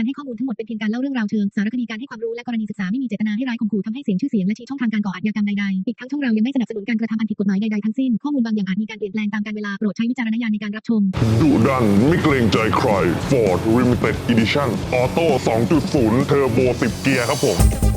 การให้ข้อมูลทั้งหมดเป็นเพียงการเล่าเรื่องราวเชิงสารคดีการให้ความรู้และกรณีศึกษาไม่มีเจตนาให้ร้ายข่มขู่ทำให้เสียงชื่อเสียงและชี้ช่องทางการก่ออาชญากรรมใดๆอีกทั้งช่องเรายังไม่สนับสนุนการกระทำอันผิดกฎหมายใดๆทั้งสิ้นข้อมูลบางอย่างอาจมีการเปลี่ยนแปลงตามกาลเวลาโปรดใช้วิจารณญาณในการรับชมดุดันไม่เกรงใจใคร Ford Limited Edition Auto 2.0 Turbo 10 เกียร์ครับผม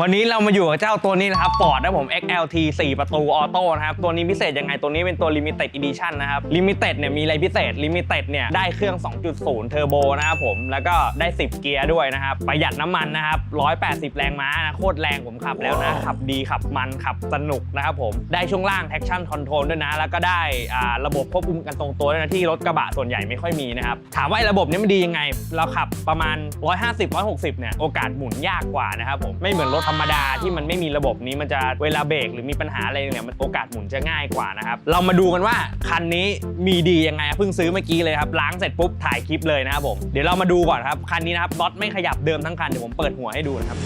วันนี้เรามาอยู่กับเจ้าตัวนี้นะครับ Ford นะผม XLT 4 ประตูออโต้นะครับ ตัวนี้พิเศษยังไง ตัวนี้เป็นตัว Limited Edition นะครับ Limited เนี่ยมีอะไรพิเศษ Limited เนี่ยได้เครื่อง 2.0 เทอร์โบนะครับผม แล้วก็ได้ 10 เกียร์ด้วยนะครับ ประหยัดน้ำมันนะครับ 180 แรงม้านะ โคตรแรงผมขับแล้วนะ ขับดีขับมันขับสนุกนะครับผม ได้ช่วงล่าง traction control ด้วยนะ แล้วก็ได้อ่าระบบควบคุมกันตรงตัวด้วยนะที่รถกระบะส่วนใหญ่ไม่ค่อยมีนะครับ ถามว่าไอ้ระบบนี้มันดียังไง เราขับประมาณ 150-160 เนี่ย โอกาสหมุนยากกว่านะครับผม ไม่เหมือนรถธรรมดาที่มันไม่มีระบบนี้มันจะเวลาเบรกหรือมีปัญหาอะไรเนี่ยมันโอกาสหมุนจะง่ายกว่านะครับเรามาดูกันว่าคันนี้มีดียังไงเพิ่งซื้อเมื่อกี้เลยครับล้างเสร็จปุ๊บถ่ายคลิปเลยนะครับผมเดี๋ยวเรามาดูก่อนครับคันนี้นะครับน็อตไม่ขยับเดิมทั้งคันเดี๋ยวผมเปิดหัวให้ดูนะครับ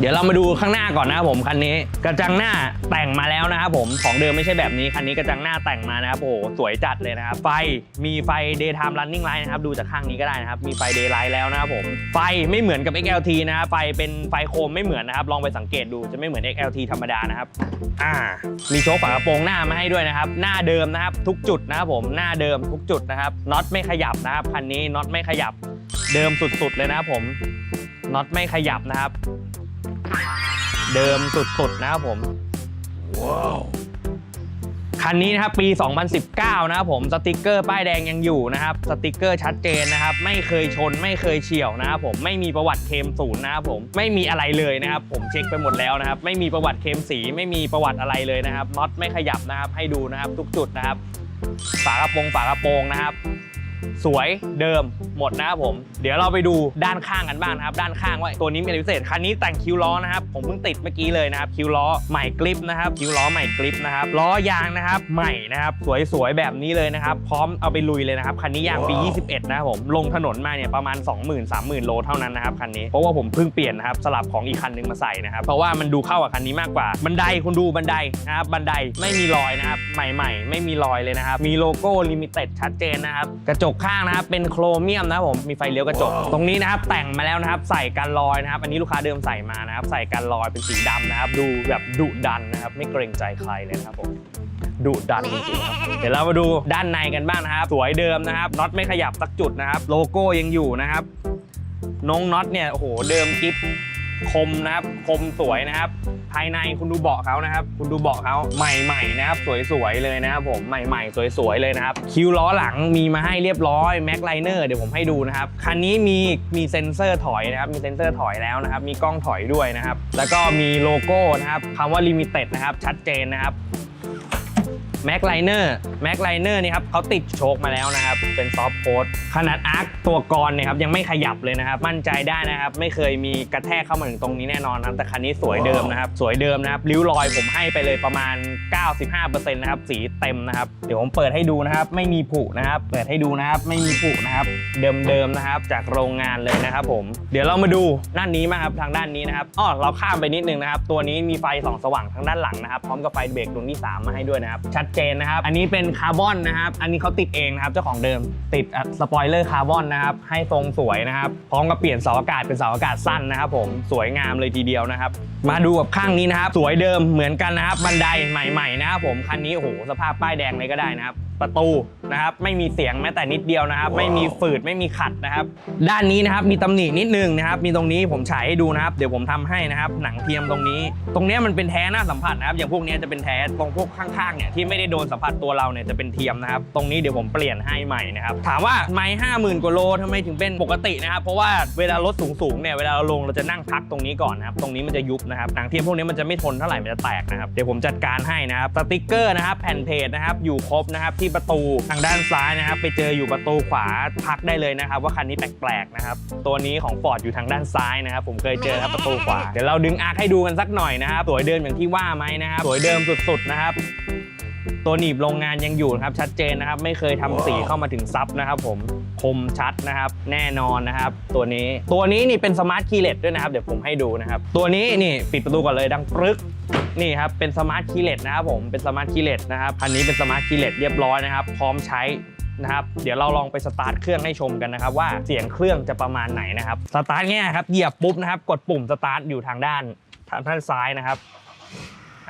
เดี๋ยวเรามาดูข้างหน้าก่อนนะครับผมคันนี้ กระจังหน้าแต่งมาแล้วนะครับผมของเดิมไม่ใช่แบบนี้คันนี้กระจังหน้าแต่งมานะครับโอ้โหสวยจัดเลยนะครับไฟมีไฟ daytime running light นะครับดูจากข้างนี้ก็ได้นะครับมีไฟ daylight แล้วนะครับผมไฟไม่เหมือนกับ XLT นะครับไฟเป็นไฟโคมไม่เหมือนนะครับลองไปสังเกตดูจะไม่เหมือน XLT ธรรมดานะครับอ่ามีโชว์ฝากระโปรงหน้ามาให้ด้วยนะครับหน้าเดิมนะครับทุกจุดนะครับผมหน้าเดิมทุกจุดนะครับน็อตไม่ขยับนะครับคันนี้น็อตไม่ขยับเดิมสุดๆเลยนะครับผมน็อตไม่ขยับนะครับ เดิมสุดๆนะครับผม ว้าวคันนี้นะครับปี 2019 นะครับผมสติกเกอร์ป้ายแดงยังอยู่นะครับสติกเกอร์ชัดเจนนะครับ ไม่เคยชนไม่เคยเฉี่ยวนะครับผมไม่มีประวัติเคลมศูนย์นะครับผมไม่มีอะไรเลยนะครับ ผมเช็คไปหมดแล้วนะครับ ไม่มีประวัติเคลมสี ไม่มีประวัติอะไรเลยนะครับน็อตไม่ขยับนะครับ ให้ดูนะครับทุกจุดนะครับ ฝากระโปรงฝากระโปรงนะครับ สวยเดิมหมดนะครับผม เดี๋ยวเราไปดูด้านข้างกันบ้างนะครับ ด้านข้างว่าตัวนี้มีอะไรพิเศษคันนี้แต่งคิ้วล้อนะครับ ผมเพิ่งติดเมื่อกี้เลยนะครับคิ้วล้อใหม่กริปนะครับคิ้วล้อใหม่กริปนะครับล้อยางนะครับใหม่นะครับสวยๆแบบนี้เลยนะครับ พร้อมเอาไปลุยเลยนะครับคันนี้ยางปี 21 นะครับผมลงถนนมาเนี่ยประมาณ 20,000 30,000 โลเท่านั้นนะครับคันนี้เพราะว่าผมเพิ่งเปลี่ยนนะครับสลับของอีกคันหนึงมาใส่นะครับเพราะว่ามันดูเข้ากับคันนี้มากกว่าบันไดคุณดูบันไดนะครับบันไดไม่มีรอยนะครับใหม่ ๆ ไม่มีรอยเลยนะครับมีโลโก้ลิมิเต็ดชัดเจนนะครับกระจกกข้างนะครับเป็นโครเมียมนะครับผมมีไฟเลี้ยวกระจก ตรงนี้นะครับแต่งมาแล้วนะครับใส่กันรอยนะครับ อันนี้ลูกค้าเดิมใส่มานะครับ ใส่กันรอยเป็นสีดำนะครับ ดูแบบดุดันนะครับ ไม่เกรงใจใครเลยนะครับผมดุดันจริงๆครับเดี๋ยวเรามาดูด้านในกันบ้างนะครับ สวยเดิมนะครับน็อตไม่ขยับสักจุดนะครับ โลโก้ยังอยู่นะครับนงน็อตเนี่ยโอ้โหเดิมกิฟ คมนะครับคมสวยนะครับ ภายในคุณดูเบาะเขานะครับ คุณดูเบาะเขาใหม่ๆนะครับ สวยๆเลยนะครับผมใหม่ๆ สวยๆเลยนะครับ คิวล้อหลังมีมาให้เรียบร้อยแม็กไลเนอร์เดี๋ยวผมให้ดูนะครับคันนี้มีมีเซ็นเซอร์ถอยนะครับมีเซ็นเซอร์ถอยแล้วนะครับ มีกล้องถอยด้วยนะครับ แล้วก็มีโลโก้นะครับคำว่าลิมิเต็ดนะครับชัดเจนนะครับ แม็กไลเนอร์แม็กไลเนอร์นี่ครับเขาติดโชคมาแล้วนะครับ เป็นซอฟต์โค้ดขนาดอาร์คตัวกรเนี่ยครับยังไม่ขยับเลยนะครับ มั่นใจได้นะครับ ไม่เคยมีกระแทกเข้ามาถึงตรงนี้แน่นอนนะแต่คันนี้สวยเดิมนะครับ สวยเดิมนะครับริ้วรอยผมให้ไปเลยประมาณ 95%นะครับสีเต็มนะครับเดี๋ยวผมเปิดให้ดูนะครับ ไม่มีผุนะครับเปิดให้ดูนะครับไม่มีผุนะครับ เดิมๆนะครับจากโรงงานเลยนะครับ ผม เดี๋ยวเรามาดูด้านนี้มาครับทางด้านนี้นะครับอ้อเราข้ามไปนิดนึงนะครับตัวนี้มีไฟส่องสว่างทางด้านหลังนะครับพร้อมกับไฟเบรกดวงที่ 3 มาให้ด้วยนะครับชัดเจนนะครับ อันนี้เป็นคาร์บอนนะครับ อันนี้เขาติดเองนะครับ เจ้าของเดิมติดสปอยเลอร์คาร์บอนนะครับ ให้ทรงสวยนะครับ พร้อมกับเปลี่ยนเสาอากาศเป็นเสาอากาศสั้นนะครับผม สวยงามเลยทีเดียวนะครับ มาดูกับข้างนี้นะครับ สวยเดิมเหมือนกันนะครับ บันไดใหม่ๆนะครับผม คันนี้โอ้โห สภาพป้ายแดงเลยก็ได้นะครับ ประตู นะครับไม่มีเสียงแม้แต่นิดเดียวนะครับ ไม่มีฝืดไม่มีขัดนะครับ ด้านนี้นะครับมีตำหนินิดนึงนะครับมีตรงนี้ผมฉายให้ดูนะครับ เดี๋ยวผมทำให้นะครับ หนังเทียมตรงนี้ ตรงเนี้ยมันเป็นแท้หน้าสัมผัสนะครับ อย่างพวกเนี้ยจะเป็นแท้ตรงพวกข้างๆเนี่ยที่ไม่ได้โดนสัมผัสตัวเราเนี่ยจะเป็นเทียมนะครับ ตรงนี้เดี๋ยวผมเปลี่ยนให้ใหม่นะครับถามว่าไม้ห้าหมื่นกว่าโลทำไมถึงเป็นปกตินะครับ เพราะว่าเวลารถสูงๆเนี่ยเวลาเราลงเราจะนั่งพักตรงนี้ก่อนนะครับตรงนี้มันจะยุบนะครับหนังเทียมพวกนี้มันจะไม่ทนเท่าไหร่มันจะแตกนะครับเดี๋ยวผมจัดการให้นะครับสติกเกอร์นะครับแผ่นเพจนะครับอยู่ครบนะครับที่ประตูทางางด้านซ้ายนะครับไปเจออยู่ประตูขวาทักได้เลยนะครับ ว่าคันนี้แปลกๆนะครับตัวนี้ของ Ford อยู่ทางด้านซ้ายนะครับผมเคยเจอครับประตูขวาเดี๋ยวเราดึงอาร์คให้ดูกันสักหน่อยนะครับสวยเดิมอย่างที่ว่าไหมนะครับสวยเดิมสุดๆนะครับตัวหนีบโรงงานยังอยู่นะครับชัดเจนนะครับไม่เคยทำสีเข้ามาถึงซับนะครับผมคมชัดนะครับแน่นอนนะครับ ตัวนี้ตัวนี้นี่เป็นสมาร์ทคีย์เลสด้วยนะครับ เดี๋ยวผมให้ดูนะครับ ตัวนี้นี่ปิดประตูก่อนเลยดังปรึก นี่ครับเป็นสมาร์ทคีย์เลสนะครับผมเป็นสมาร์ทคีย์เลสนะครับอันนี้เป็นสมาร์ทคีย์เลสเรียบร้อยนะครับ พร้อมใช้นะครับเดี๋ยวเราลองไปสตาร์ทเครื่องให้ชมกันนะครับ ว่าเสียงเครื่องจะประมาณไหนนะครับสตาร์ทง่ายครับเหยียบปุ๊บนะครับ กดปุ่มสตาร์ทอยู่ทางด้านทางด้านซ้ายนะครับ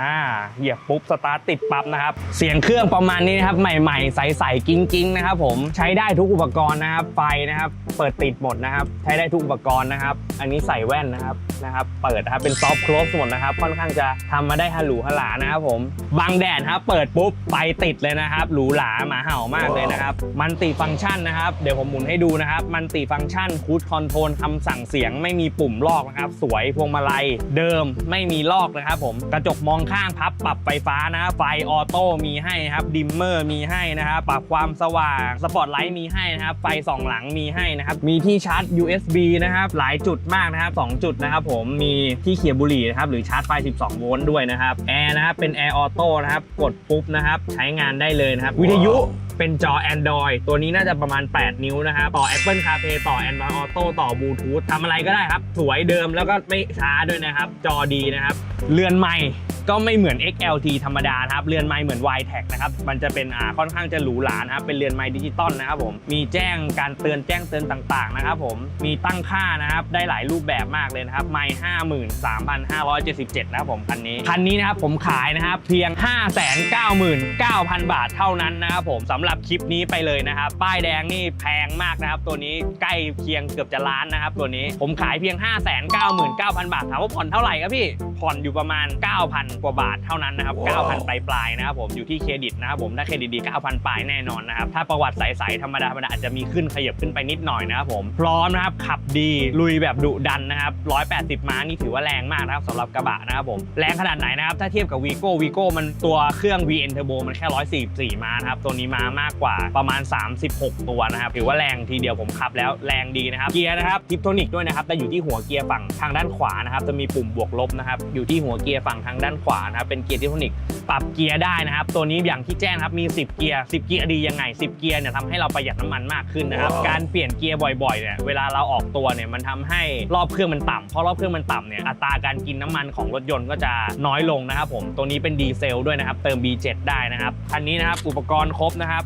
อ่าเหยียบปุ๊บสตาร์ทติดปั๊บนะครับ เสียงเครื่องประมาณนี้นะครับ ใหม่ๆ ใสๆกิ้งๆนะครับผมใช้ได้ทุกอุปกรณ์นะครับ ไฟนะครับ เปิดติดหมดนะครับ ใช้ได้ทุกอุปกรณ์นะครับ อันนี้ใส่แว่นนะครับนะครับ เปิดนะครับเป็นซอฟต์คลอสหมดนะครับ ค่อนข้างจะทำมาได้ฮัลโหลฮัลหลานะครับผมบังแดดครับเปิดปุ๊บไฟติดเลยนะครับหรูหราหมาเห่ามากเลยนะครับ มันติฟังก์ชันนะครับ เดี๋ยวผมหมุนให้ดูนะครับ มันติฟังก์ชันคูดคอนโทรลคำสั่งเสียงไม่มีปุ่มลอกนะครับ สวยพวงมาลัยเดิมไม่มีลอกนะครับ ผมกระจกมองข้างพับปรับไฟฟ้านะ ไฟออโต้มีให้นะครับ ดิมเมอร์มีให้นะครับ ปรับความสว่าง สปอตไลท์มีให้นะครับ ไฟสองหลังมีให้นะครับ มีที่ชาร์จ USB นะครับ หลายจุดมากนะครับสองจุดนะครับผม มีที่เขียบุหรี่นะครับ หรือชาร์จไฟ 12 โวลต์ด้วยนะครับ แอร์นะครับ เป็นแอร์ออโต้นะครับ กดปุ๊บนะครับ ใช้งานได้เลยนะครับ วิทยุ เป็นจอ Android ตัวนี้น่าจะประมาณ 8 นิ้วนะครับต่อ Apple CarPlay ต่อ Android Auto ต่อบลูทูธทำอะไรก็ได้ครับ สวยเดิมแล้วก็ไม่ช้าด้วยนะครับ จอดีนะครับ เรือนใหม่ก็ไม่เหมือน XLT ธรรมดาครับ เรือนไม้เหมือน y t e c นะครับ มันจะเป็นอ่าค่อนข้างจะหรูหรานะครับ เป็นเรือนไม้ดิจิตอลนะครับผม มีแจ้งการเตือนแจ้งเตือนต่างๆนะครับผม มีตั้งค่านะครับ ได้หลายรูปแบบมากเลยนะครับ ไม้53,577นสามพันห้าร้อยเจ็ดสิบเจ็ดนะครับผมคันนี้ คันนี้นะครับผมขายนะครับเพียง599,000บาทเท่านั้นนะครับผมสำหรับคลิปนี้ไปเลยนะครับป้ายแดงนี่แพงมากนะครับ ตัวนี้ใกล้เคียงเกือบจะล้านนะครับ ตัวนี้ผมขายเพียง 599,000 บาทถามว่าผ่อนเท่าไหร่ครับพี่ผ่อนอยู่ประมาณ 9,000 กว่าบาทเท่านั้นนะครับ 9,000 ปลายปลายๆนะครับผมอยู่ที่เครดิตนะครับผมถ้าเครดิตดี 9,000 ปลายแน่นอนนะครับถ้าประวัติใสๆธรรมดาธรรมดาอาจจะมีขึ้นขยับขึ้นไปนิดหน่อยนะครับผมพร้อมนะครับขับดีลุยแบบดุดันนะครับ180 ม้านี่ถือว่าแรงมากนะครับสำหรับกระบะนะครับผมแรงขนาดไหนนะครับถ้าเทียบกับวีโก้วีโก้มันตัวเครื่อง VN Turbo มันแค่ 144 ม้านะครับตัวนี้มามากกว่าประมาณ 36 ตัวนะครับถือว่าแรงทีเดียวผมขับแล้วแรงดีนะครับเกียร์นะครับทิปโทนิกด้วยนะครับแต่อยู่ที่หัวเกียร์ฝั่งทางด้านขวานะครับจะมีปุ่มบวกลบนะครับอยู่ที่หัวเกียร์ฝั่งทางด้านขวานะครับเป็นเกียร์ทิปโทนิกปรับเกียร์ได้นะครับ ตัวนี้อย่างที่แจ้งนะครับมี 10 เกียร์ 10 เกียร์ดียังไง 10 เกียร์เนี่ยทำให้เราประหยัดน้ำมันมากขึ้นนะครับ การเปลี่ยนเกียร์บ่อยๆเนี่ยเวลาเราออกตัวเนี่ยมันทำให้รอบเครื่องมันต่ำเพราะรอบเครื่องมันต่ำเนี่ยอัตราการกินน้ำมันของรถยนต์ก็จะน้อยลงนะครับผมตัวนี้เป็นดีเซลด้วยนะครับเติม B7 ได้นะครับคันนี้นะครับอุปกรณ์ครบนะครับ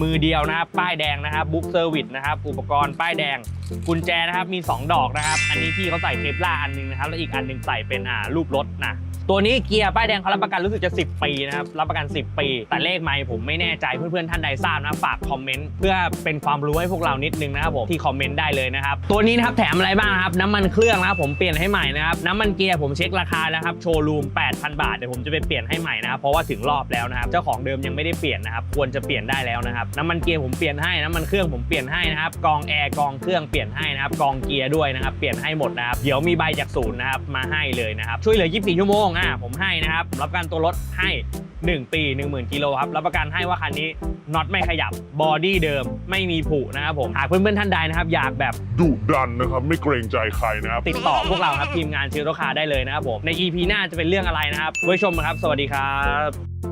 มือเดียวนะครับ ป้ายแดงนะครับบุ๊กเซอร์วิสนะครับ อุปกรณ์ป้ายแดง กุญแจนะครับ มี 2 ดอกนะครับ อันนี้ที่เขาใส่เทปล่าอันหนึงนะครับ แล้วอีกอันหนึงใส่เป็นอ่ารูปรถนะ ตัวนี้เกียร์ป้ายแดงเขารับประกันรู้สึกจะ 10 ปีนะครับ รับประกัน 10 ปี แต่เลขไม่ผมไม่แน่ใจเพื่อนๆท่านใดทราบนะ ฝากคอมเมนต์เพื่อเป็นความรู้ให้พวกเรานิดนึงนะครับผมที่คอมเมนต์ได้เลยนะครับ ตัวนี้นะครับแถมอะไรบ้างครับ น้ำมันเครื่องนะครับผมเปลี่ยนให้ใหม่นะครับ น้ำมันเกียร์ผมเช็คราคาแล้วครับ โชว์รูม 8,000 บาท เดี๋ยวผมจะไปเปลี่ยนให้ใหม่นะครับ เพราะว่าถึงรอบแล้วนะครับ เจ้าของเดิมยังไม่ได้เปลี่ยนนะครับ ควรจะเปลี่ยนได้แล้วนะครับน้ำมันเกียร์ผมเปลี่ยนให้น้ำมันเครื่องผมเปลี่ยนให้นะครับกองแอร์กองเครื่องเปลี่ยนให้นะครับกองเกียร์ด้วยนะครับเปลี่ยนให้หมดนะครับเดี๋ยวมีใบจากศูนย์นะครับมาให้เลยนะครับช่วยเหลือ 24 ชั่วโมงอะผมให้นะครับรับประกันตัวรถให้ 1 ปี 10,000กิโลครับรับประกันให้ว่าคันนี้น็อตไม่ขยับบอดี้เดิมไม่มีผุนะครับผมหากเพื่อนๆท่านใดนะครับอยากแบบดุดันนะครับไม่เกรงใจใครนะครับ ติดต่อพวกเราครับทีมงานชิโรคาได้เลยนะครับผมใน EP หน้าจะเป็นเรื่องอะไรนะครับไว้ชมนะครับ สวัสดีครับ